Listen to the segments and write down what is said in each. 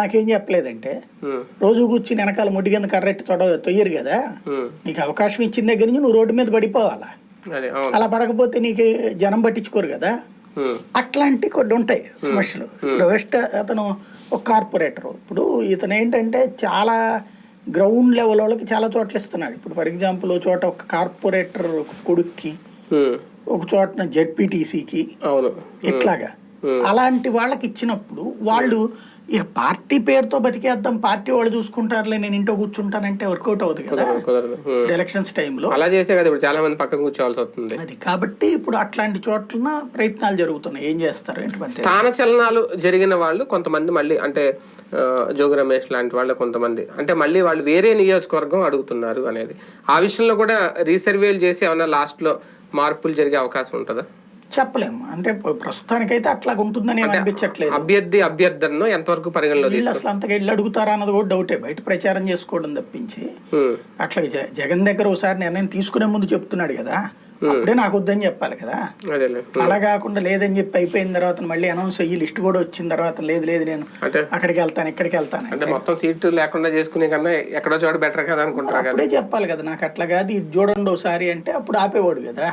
నాకేం చెప్పలేదంటే రోజు కూర్చుని వెనకాల ముడ్డి కింద కర్రెట్టి తొడ తొయ్యరు కదా నీకు అవకాశం ఇచ్చిన దగ్గర నుంచి నువ్వు రోడ్డు మీద పడిపోవాలా? అలా పడకపోతే నీకు జనం పట్టించుకోరు కదా? అట్లాంటి కొన్ని ఉంటాయి సమస్యలు. ఇప్పుడు వెస్ట్ అతను ఒక కార్పొరేటర్. ఇప్పుడు ఇతను ఏంటంటే చాలా గ్రౌండ్ లెవెల్ వాళ్ళకి చాలా చోట్ల ఇస్తున్నాడు. ఇప్పుడు ఫర్ ఎగ్జాంపుల్ ఒక చోట ఒక కార్పొరేటర్ కొడుక్కి ఒక చోట జెడ్పీటీసీకి ఇట్లాగా. అలాంటి వాళ్ళకి ఇచ్చినప్పుడు వాళ్ళు ఇక పార్టీ పేరుతో బతికేద్దాం పార్టీ వాళ్ళు చూసుకుంటారులే నేను ఇంట్లో కూర్చుంటానంటే వర్కౌట్ అవుతుంది కదా. ఎలక్షన్స్ టైంలో అలా చేసే కదా ఇప్పుడు చాలా మంది పక్కన కూర్చోవాల్సి వస్తుంది. అది కాబట్టి ఇప్పుడు అట్లాంటి చోట్ల ప్రయత్నాలు జరుగుతున్నాయి. ఏం చేస్తారు? స్థాన చలనాలు జరిగిన వాళ్ళు కొంతమంది మళ్ళీ అంటే జోగి రమేష్ లాంటి వాళ్ళు కొంతమంది. అంటే మళ్ళీ వాళ్ళు వేరే నియోజకవర్గం అడుగుతున్నారు అనేది. ఆ విషయంలో కూడా రీసర్వేలు చేసి ఏమైనా లాస్ట్లో మార్పులు జరిగే అవకాశం ఉంటుందా? చెప్పలేము. అంటే ప్ర- ప్రస్తుతానికైతే అట్లా ఉంటుందని అనిపించట్లేదు. అభ్యర్థి అభ్యర్థనను ఎంతవరకు పరిగణలో అసలు అంతగా వెళ్ళి అడుగుతారా అన్నది కూడా డౌటే. బయట ప్రచారం చేసుకోవడం తప్పించి అట్లా జగన్ దగ్గర ఒకసారి నిర్ణయం తీసుకునే ముందు చెప్తున్నాడు కదా. అప్పుడే నాకు వద్దని చెప్పాలి కదా. అలా కాకుండా లేదని చెప్పి అయిపోయిన తర్వాత మళ్ళీ అనౌన్స్ అయ్యి లిస్ట్ కూడా వచ్చిన తర్వాత లేదు లేదు నేను అక్కడికి వెళ్తాను ఇక్కడికి వెళ్తాను అంటే మొత్తం సీటు లేకుండా చేసుకునే కన్నా ఎక్కడో చోట బెటర్ కదా అనుకుంటారు అప్పుడే చెప్పాలి కదా. నాకు అట్లా కాదు. ఇది చూడండి ఒకసారి అంటే అప్పుడు ఆపేవాడు కదా.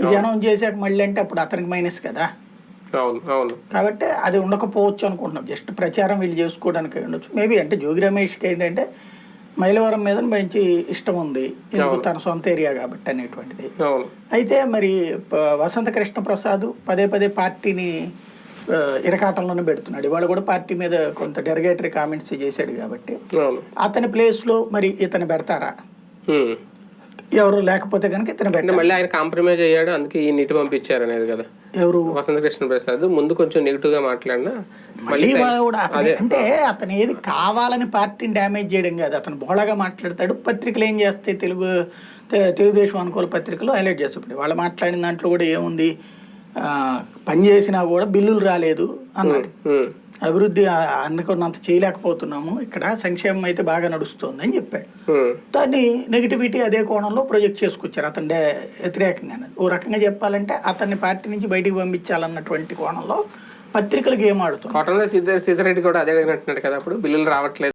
ఇది అనౌన్స్ చేశాక మళ్ళీ అంటే అప్పుడు అతనికి మైనస్ కదా. అవును అవును. కాబట్టి అది ఉండకపోవచ్చు అనుకుంటున్నాం. జస్ట్ ప్రచారం వీళ్ళు చేసుకోవడానికి ఉండొచ్చు. మేబీ అంటే జోగి రమేష్కి ఏంటంటే మైలవరం మీద మంచి ఇష్టం ఉంది. తన సొంత ఏరియా కాబట్టి అనేటువంటిది. అయితే మరి వసంత కృష్ణ ప్రసాద్ పదే పదే పార్టీని ఇరకాటంలోనే పెడుతున్నాడు. ఇవాళ కూడా పార్టీ మీద కొంత డెరగేటరీ కామెంట్స్ చేశాడు కాబట్టి. అతని ప్లేస్లో మరి ఇతను పెడతారా. ఎవరు లేకపోతే కనుక ఇతను పెట్టారు మళ్ళీ ఆయన కాంప్రమైజ్ అయ్యాడు అందుకే ఈ నీటి పంపించారు అనేది కదా. ఎవరు? వసంత కృష్ణ ప్రసాద్. ముందు కొంచెం నెగిటివ్గా మాట్లాడినా మళ్ళీ కూడా అతని అంటే అతను ఏది కావాలని పార్టీని డ్యామేజ్ చేయడం కాదు. అతను బోళగా మాట్లాడతాడు. పత్రికలు ఏం చేస్తాయి? తెలుగు తెలుగుదేశం అనుకూల పత్రికలు హైలైట్ చేస్తాయి. ఇప్పుడు వాళ్ళు మాట్లాడిన దాంట్లో కూడా ఏముంది? ఆ, పని చేసినా కూడా బిల్లులు రాలేదు అన్నాడు. అభివృద్ధి అనుకున్నంత చేయలేకపోతున్నాము. ఇక్కడ సంక్షేమం అయితే బాగా నడుస్తుంది అని చెప్పాడు. దాన్ని నెగిటివిటీ అదే కోణంలో ప్రొజెక్ట్ చేసుకొచ్చారు అతని వ్యతిరేకంగా ఓ రకంగా చెప్పాలంటే అతన్ని పార్టీ నుంచి బయటికి పంపించాలన్నటువంటి కోణంలో పత్రికలు గేమ్ ఆడుతుంది కాటన్ సీతారెడ్డి కూడా అదే అడిగినట్టున్నాడు కదా అప్పుడు. బిల్లులు రావట్లేదు.